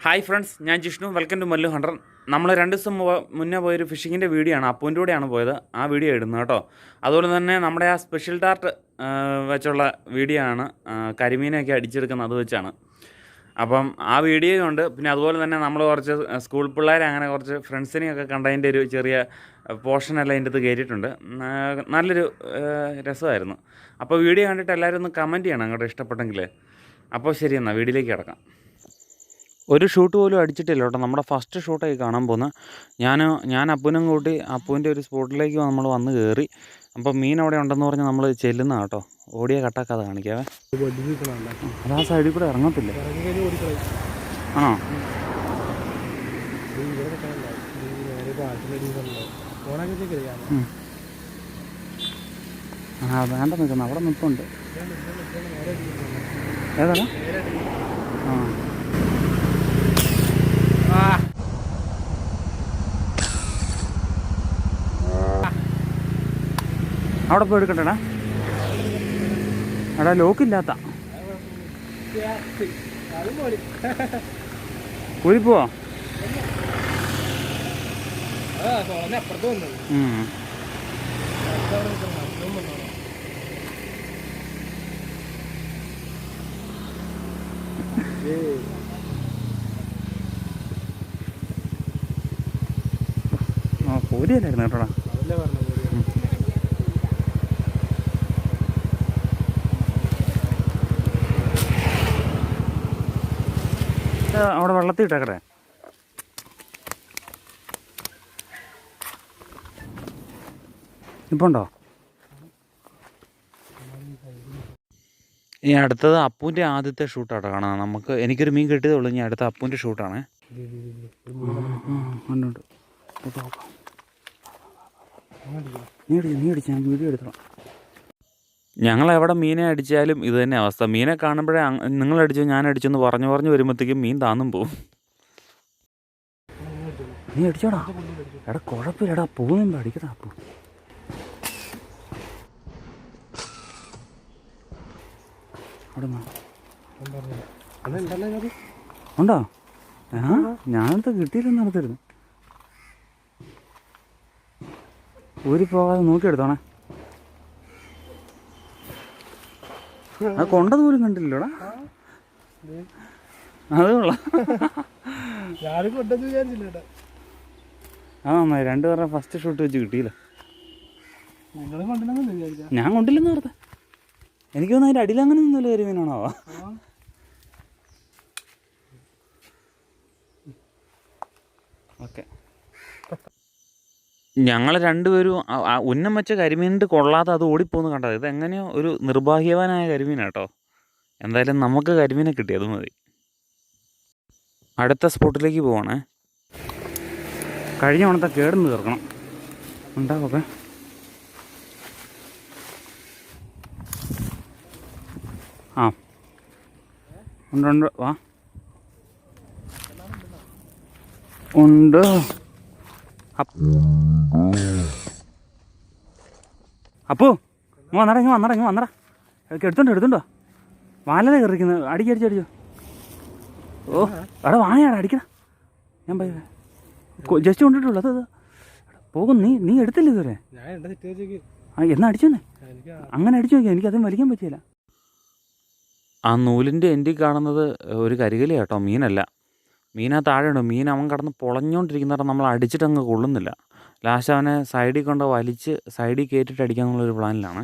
Hi friends ഞാൻ Jishnu. Welcome to Mallu hundred നമ്മൾ രണ്ട് ദിവസം മുന്നേ പോയൊരു ഫിഷിങ്ങിന്റെ വീഡിയോ ആണ് അപ്പൂന്റെ കൂടെയാണ് പോയത്. ആ വീഡിയോ ഇടുന്നത് കേട്ടോ. അതുപോലെ തന്നെ നമ്മുടെ ആ സ്പെഷ്യൽ ടാർട്ട് വെച്ചുള്ള വീഡിയോ ആണ് കരിമീനൊക്കെ അടിച്ചെടുക്കുന്നത് അത് വെച്ചാണ്. അപ്പം ആ വീഡിയോ ഉണ്ട്. പിന്നെ അതുപോലെ തന്നെ നമ്മൾ കുറച്ച് സ്കൂൾ പിള്ളേരെ അങ്ങനെ കുറച്ച് ഫ്രണ്ട്സിനെയൊക്കെ കണ്ടതിന്റെ ഒരു ചെറിയ പോർഷനെല്ലാം അതിന്റെ അകത്ത് കയറ്റിയിട്ടുണ്ട് നല്ലൊരു രസമായിരുന്നു. അപ്പോൾ വീഡിയോ കണ്ടിട്ട് എല്ലാവരും ഒന്ന് കമന്റ് ചെയ്യണം അങ്ങോട്ട് ഇഷ്ടപ്പെട്ടെങ്കിൽ അപ്പോൾ ശരി എന്നാൽ വീഡിയോയിലേക്ക് കിടക്കാം. ഒരു ഷൂട്ട് പോലും അടിച്ചിട്ടില്ല കേട്ടോ. നമ്മുടെ ഫസ്റ്റ് ഷൂട്ടായി കാണാൻ പോകുന്നത് ഞാൻ ഞാൻ അപ്പുനും കൂട്ടി അപ്പുവിന്റെ ഒരു സ്പോട്ടിലേക്ക് നമ്മൾ വന്ന് കയറി അപ്പം മീൻ അവിടെ ഉണ്ടെന്ന് പറഞ്ഞ് നമ്മൾ ചെല്ലുന്ന കേട്ടോ. ഓടിയ കട്ടാക്കാതെ കാണിക്കാവേ. അത് ആ സൈഡിൽ കൂടെ ഇറങ്ങത്തില്ല? ആണോ. ആ വേണ്ട നിൽക്കുന്നു. അവിടെ നിൽപ്പുണ്ട്. ഏതാണ്? ആ. അവിടെ പോയി എടുക്കണ്ടടാ എടാ ലോക്കില്ലാത്ത ഊരി പോവാ. ആ പോരിയല്ലായിരുന്നു കേട്ടോടാ ഇത് അവിടെ വെള്ളത്തിൽ ഇട്ടേക്കട്ടെ ഇപ്പം ഉണ്ടോ ഇനി അടുത്തത് അപ്പൂന്റെ ആദ്യത്തെ ഷൂട്ടാട്ടോ കാണാം നമുക്ക് എനിക്കൊരു മീൻ കിട്ടിയതേ ഉള്ളൂ ഇനി അടുത്ത അപ്പൂന്റെ ഷൂട്ടാണ്. നീ അടിച്ചു നീ അടിച്ചു ഞാൻ വീഡിയോ എടുത്തോളാം ഞങ്ങൾ എവിടെ മീനെ അടിച്ചാലും ഇത് തന്നെ അവസ്ഥ. മീനെ കാണുമ്പോഴേ ഞാൻ അടിച്ചു എന്ന് പറഞ്ഞു പറഞ്ഞു വരുമ്പോഴത്തേക്കും മീൻ താന്നും പോവും. നീ അടിച്ചോടാ. എടാ കുഴപ്പമില്ലടാ. പോകുന്നു അടിക്കടാ പോ. ഉണ്ടോ? ആ ഞാനത് കിട്ടിയില്ലെന്ന് നടത്തരുത് ഊരി പോകാതെ നോക്കിയെടുത്തോണേ. അത് കൊണ്ടത് പോലും കണ്ടില്ലടാ അത് കൊള്ളാം. ഞാനും കൊണ്ടെന്ന് വിചാരിച്ചില്ല ആ നന്നായി. രണ്ടു പേരുടെ ഫസ്റ്റ് ഷൂട്ട് വെച്ച് കിട്ടിയില്ല? ഞാൻ കൊണ്ടില്ലെന്ന് പറഞ്ഞത് എനിക്ക് തോന്നുന്നു അതിന്റെ അടിയിൽ അങ്ങനെ ഒന്നുമില്ല മീനാണോ ഓക്കെ. ഞങ്ങൾ രണ്ടുപേരും ഉന്നം വെച്ച കരിമീനിട്ട് കൊള്ളാതെ അത് ഓടിപ്പോന്ന് കണ്ടത്. ഇത് എങ്ങനെയോ ഒരു നിർഭാഗ്യവാനായ കരിമീനാട്ടോ എന്തായാലും നമുക്ക് കരിമീനെ കിട്ടി അത് മതി. അടുത്ത സ്പോട്ടിലേക്ക് പോവാണേ. കഴിഞ്ഞ ഓണത്തെ കേടുന്ന് തീർക്കണം. ഉണ്ടാവൊക്കെ. ആ. ഉണ്ട് ഉണ്ട്. വാ. ഉണ്ട്. അപ്പ്- അപ്പു ഇങ്ങ് വന്നടാ ഇങ്ങ് വന്നടാ ഇങ്ങ് വന്നടാ. എടുത്തുണ്ടോ എടുത്തുണ്ടോ വാലത കയറിക്കുന്നത് അടിക്ക് അടിച്ച് അടിച്ചോ ഓ അവിടെ വാങ്ങയാടാ അടിക്കടാ. ഞാൻ പോയി ജസ്റ്റ് കൊണ്ടിട്ടുള്ളൂ അത് അത്. പോകും നീ നീ എടുത്തില്ല ഇതുവരെ? ആ എന്നാ അടിച്ചോന്നേ അങ്ങനെ അടിച്ചു എനിക്ക് എനിക്കതും വലിക്കാൻ പറ്റിയില്ല. ആ നൂലിന്റെ എൻഡിൽ കാണുന്നത് ഒരു കരികല കേട്ടോ മീനല്ല. മീനാ താഴെയുണ്ട് മീൻ അവൻ കിടന്ന് പൊളഞ്ഞുകൊണ്ടിരിക്കുന്നിടം നമ്മൾ അടിച്ചിട്ട് അങ്ങ് കൊള്ളുന്നില്ല. ലാസ്റ്റ് അവനെ സൈഡിൽ കൊണ്ട് വലിച്ച് സൈഡിൽ കയറ്റിട്ട് അടിക്കാന്നുള്ളൊരു പ്ലാനിലാണ്.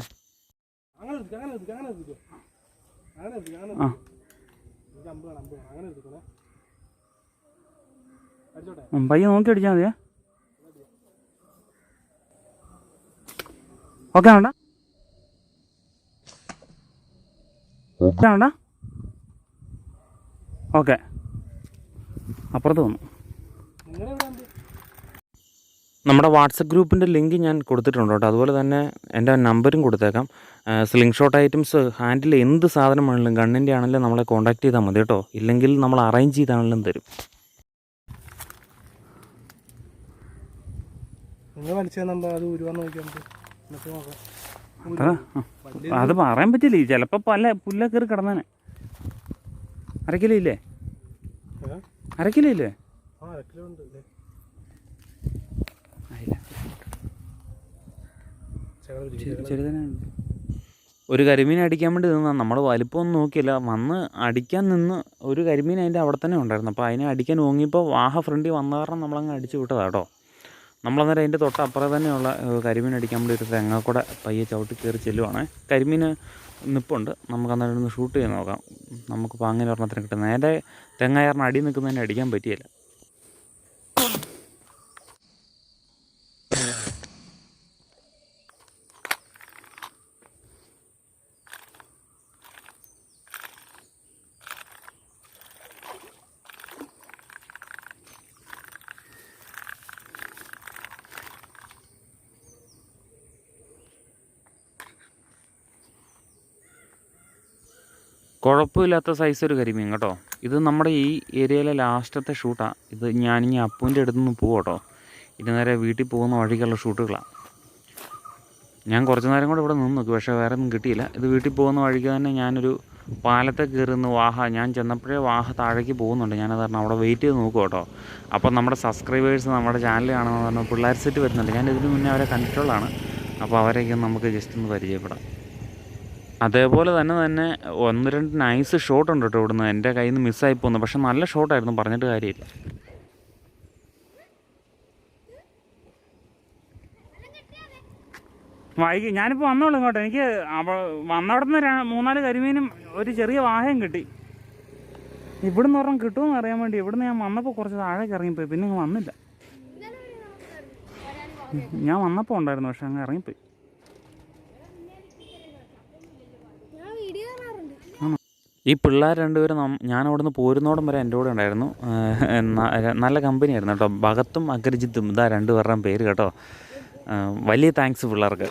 ആ. പയ്യെ നോക്കി അടിച്ചാൽ മതിയേ. ഓക്കെ വേണ്ട ഓക്കെ വേണ്ട ഓക്കെ. അപ്പുറത്ത് വന്നു. നമ്മുടെ വാട്സപ്പ് ഗ്രൂപ്പിന്റെ ലിങ്ക് ഞാൻ കൊടുത്തിട്ടുണ്ട് കേട്ടോ. അതുപോലെ തന്നെ എന്റെ നമ്പറും കൊടുത്തേക്കാം. സ്ലിംഗ് ഷോട്ട് ഐറ്റംസ് ഹാൻഡിൽ എന്ത് സാധനമാണെങ്കിലും വേണമെങ്കിലും ഗണ്ണിന്റെ ആണെങ്കിലും നമ്മളെ കോൺടാക്ട് ചെയ്താൽ മതി കേട്ടോ. ഇല്ലെങ്കിൽ നമ്മൾ അറേഞ്ച് ചെയ്താണെങ്കിലും തരും. അത് പറയാൻ പറ്റില്ല. ചിലപ്പോൾ പല പുല്ല കയറി കിടന്നേനെ. അരക്കിലോ ഇല്ലേ? അരക്കിലോ ഇല്ലേ? ഒരു. കരിമീൻ അടിക്കാൻ വേണ്ടി നിന്നാ. നമ്മൾ വലിപ്പമൊന്നും നോക്കിയില്ല. വന്ന് അടിക്കാൻ നിന്ന് ഒരു കരിമീൻ അതിന്റെ അവിടെ തന്നെ ഉണ്ടായിരുന്നു. അപ്പോൾ അതിനെ അടിക്കാൻ ഓങ്ങിയപ്പോൾ വാഹ ഫ്രണ്ടിൽ വന്ന കാരണം നമ്മളങ്ങ് അടിച്ചു വിട്ടതാ കേട്ടോ. നമ്മളന്നേരം അതിന്റെ തൊട്ടപ്പുറം തന്നെയുള്ള കരിമീൻ അടിക്കാൻ വേണ്ടി ഒരു തെങ്ങ കൂടെ പയ്യെ ചവിട്ടി കയറി ചെല്ലുവാണ്. കരിമീൻ നിപ്പുണ്ട്. നമുക്ക് അന്നേരം ഒന്ന് ഷൂട്ട് ചെയ്ത് നോക്കാം. നമുക്ക് പാങ്ങനെ ഒരെണ്ണത്തിന് കിട്ടും. നേരെ തെങ്ങായറിന് അടി നിൽക്കുന്നതിനെ അടിക്കാൻ പറ്റിയില്ല. കുഴപ്പമില്ലാത്ത സൈസ് ഒരു കരിമീൻ കേട്ടോ. ഇത് നമ്മുടെ ഈ ഏരിയയിലെ ലാസ്റ്റത്തെ ഷൂട്ടാണ് ഇത് ഞാനിനി അപ്പൂന്റെ അടുത്ത് നിന്ന് പോകും കേട്ടോ. ഇനി നേരെ വീട്ടിൽ പോകുന്ന വഴിക്കുള്ള ഷൂട്ടുകളാണ് ഞാൻ കുറച്ച് നേരം കൂടെ ഇവിടെ നിന്ന് നോക്കി പക്ഷേ വേറെ ഒന്നും കിട്ടിയില്ല. ഇത് വീട്ടിൽ പോകുന്ന വഴിക്ക് തന്നെ ഞാനൊരു പാലത്തെ കയറുന്ന വാഹ ഞാൻ ചെന്നപ്പോഴേ വാഹ താഴേക്ക് പോകുന്നുണ്ട്. ഞാനത് കാരണം അവിടെ വെയിറ്റ് ചെയ്ത് നോക്കും കേട്ടോ. അപ്പോൾ നമ്മുടെ സബ്സ്ക്രൈബേഴ്സ് നമ്മുടെ ചാനൽ കാണുമെന്ന് പറഞ്ഞാൽ പിള്ളേർ സെറ്റ് വരുന്നുണ്ട്. ഞാൻ ഇതിന് മുന്നേ അവരെ കണ്ടിട്ടുള്ളതാണ്. അപ്പോൾ അവരെയൊക്കെ നമുക്ക് ജസ്റ്റ് ഒന്ന് പരിചയപ്പെടാം. അതേപോലെ തന്നെ തന്നെ ഒന്ന് രണ്ട് നൈസ് ഷോട്ട് ഉണ്ട് കേട്ടോ ഇവിടുന്ന്. എന്റെ കയ്യിൽ നിന്ന് മിസ്സായി പോകുന്നു പക്ഷെ നല്ല ഷോട്ടായിരുന്നു പറഞ്ഞിട്ട് കാര്യമില്ല. വൈകി. ഞാനിപ്പോൾ വന്നോളൂ ഇങ്ങോട്ട്. എനിക്ക് വന്നവിടെ നിന്ന് മൂന്നാൽ കരിമീനും ഒരു ചെറിയ വാഹയും കിട്ടി. ഇവിടുന്ന് ഒരെണ്ണം കിട്ടുമെന്ന് അറിയാൻ വേണ്ടി ഇവിടുന്ന് ഞാൻ വന്നപ്പോൾ കുറച്ച് താഴേക്ക് ഇറങ്ങിപ്പോയി. പിന്നെ ഇങ്ങ് വന്നില്ല. ഞാൻ വന്നപ്പോൾ ഉണ്ടായിരുന്നു. പക്ഷെ അങ്ങ് ഇറങ്ങിപ്പോയി ഞാൻ വീഡിയോ കാണാറുണ്ട് ഈ പിള്ളേർ രണ്ടുപേരും ഞാൻ അവിടുന്ന് പോരുന്നോടം വരെ എന്റെ കൂടെ ഉണ്ടായിരുന്നു. നല്ല കമ്പനി നല്ല കമ്പനിയായിരുന്നു കേട്ടോ. ഭഗത്തും അഗ്രജിത്തും ഇതാ രണ്ടുപേരുടെയും പേര് കേട്ടോ. വലിയ താങ്ക്സ് പിള്ളേർക്ക്.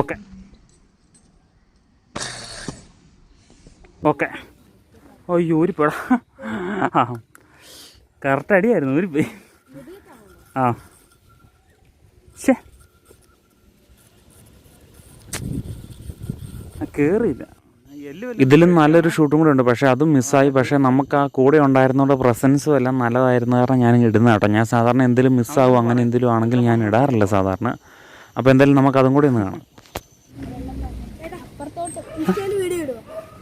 ഓക്കെ. ഓക്കെ. അയ്യോ ഒരു പിട. ആ കറക്റ്റ് അടിയായിരുന്നു ഒരു പേ ആ. ശേ കേറിയില്ല. ഇതിലും നല്ലൊരു ഷൂട്ടും കൂടെ ഉണ്ട്. പക്ഷേ അതും മിസ്സായി. പക്ഷേ നമുക്ക് ആ കൂടെ ഉണ്ടായിരുന്നവരുടെ പ്രസൻസും എല്ലാം നല്ലതായിരുന്നു കാരണം ഞാൻ ഇടുന്ന കേട്ടോ. ഞാൻ സാധാരണ എന്തെങ്കിലും മിസ്സാവും അങ്ങനെ എന്തെങ്കിലും ആണെങ്കിൽ ഞാൻ ഇടാറില്ല സാധാരണ. അപ്പോൾ എന്തായാലും നമുക്ക് അതും കൂടി ഒന്ന് കാണാം.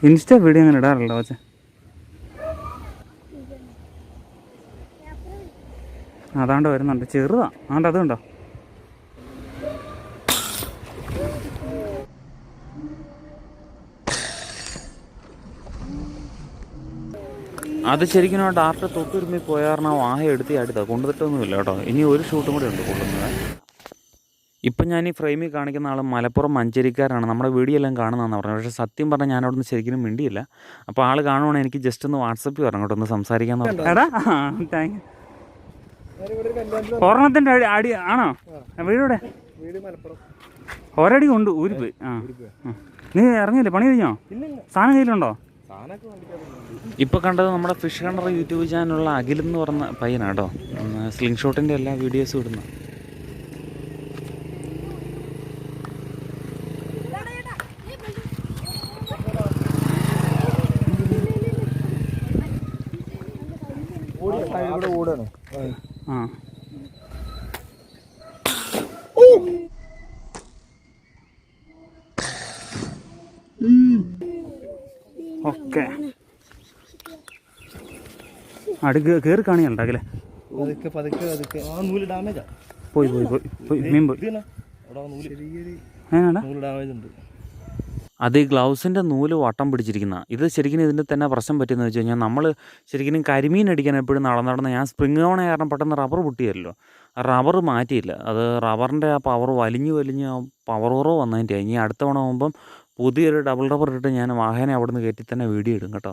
ഇൻസ്റ്റ വീഡിയോ അങ്ങനെ ഇടാറില്ല പക്ഷേ. അതാണ്ട് വരുന്നുണ്ട്. ചെറുതാണ് ആണ്ട് അതുണ്ടോ? അത് ശരിക്കും ആ ഡാർട്ട് തൊട്ടുരുമ്പി പോയ കാരണം ആ വാഹ എടുത്ത് അടുത്ത. കൊണ്ടുതട്ടൊന്നുമില്ല കേട്ടോ. ഇനി ഒരു ഷൂട്ടും കൂടെ ഉണ്ട് കൊള്ളുന്നത് ഇപ്പം ഞാൻ ഈ ഫ്രെയിമിൽ കാണിക്കുന്ന ആൾ മലപ്പുറം മഞ്ചേരിക്കാരാണ്. നമ്മുടെ വീഡിയോ എല്ലാം കാണുന്നതെന്ന് പറഞ്ഞു പക്ഷേ സത്യം പറഞ്ഞാൽ ഞാൻ അവിടുന്ന് ശരിക്കും മിണ്ടിയില്ല. അപ്പോൾ ആൾ കാണുവാണെങ്കിൽ എനിക്ക് ജസ്റ്റ് ഒന്ന് വാട്സപ്പിൽ പറഞ്ഞു കേട്ടോ. ഒന്ന് താങ്ക് ഞാനിവിടെ ഒരെണ്ണത്തിന്റെ അടി അടി ആണോ? വീടൂടെ ഒരടി കൊണ്ട് ഊരിപ്പോയി. ആ ആ. നീ ഇറങ്ങിയില്ലേ? പണി കഴിഞ്ഞോ? സാധനം കയ്യിലുണ്ടോ? ഇപ്പോൾ കണ്ടത് നമ്മുടെ ഫിഷ് കണ്ടർ യൂട്യൂബ് ചാനലുള്ള അഖിൽ എന്ന് പറഞ്ഞ പയ്യനാട്ടോ കേട്ടോ സ്ലിംഗ് ഷോട്ടിന്റെ എല്ലാ വീഡിയോസും ഇടുന്നു. ഓ! ഓടാണ് ഓക്കെ അടുക്ക് കയറി കാണിയല്ലേ പതുക്കെ പതുക്കെ പതുക്കെ. ആ നൂൽ ഡാമേജാ പോയി പോയി പോയി പോയി മീൻ പോയി. നൂൽ. ഡാമേജ് ഉണ്ട്. അത് ഈ ഗ്ലൗസിന്റെ നൂൽ വട്ടം പിടിച്ചിരിക്കുന്ന. ഇത് ശരിക്കും ഇതിന്റെ തന്നെ പ്രശ്നം പറ്റിയെന്ന് വെച്ച് കഴിഞ്ഞാൽ നമ്മൾ ശരിക്കും കരിമീൻ അടിക്കാൻ എപ്പോഴും നടന്ന് നടന്ന് ഞാൻ സ്പ്രിങ് ഓണ കാരണം പെട്ടെന്ന് റബ്ബർ പൊട്ടിയല്ലോ. റബ്ബർ മാറ്റിയില്ല. അത് റബ്ബറിന്റെ ആ പവർ വലിഞ്ഞ് വലിഞ്ഞ് ആ പവർ കുറവ് വന്നതിന്റെ ഇനി അടുത്ത തവണ ആകുമ്പം പുതിയൊരു ഡബിൾ റബ്ബർ ഇട്ട് ഞാൻ വാഹനം അവിടെ നിന്ന് കയറ്റി തന്നെ വീഡിയോ ഇടും കേട്ടോ.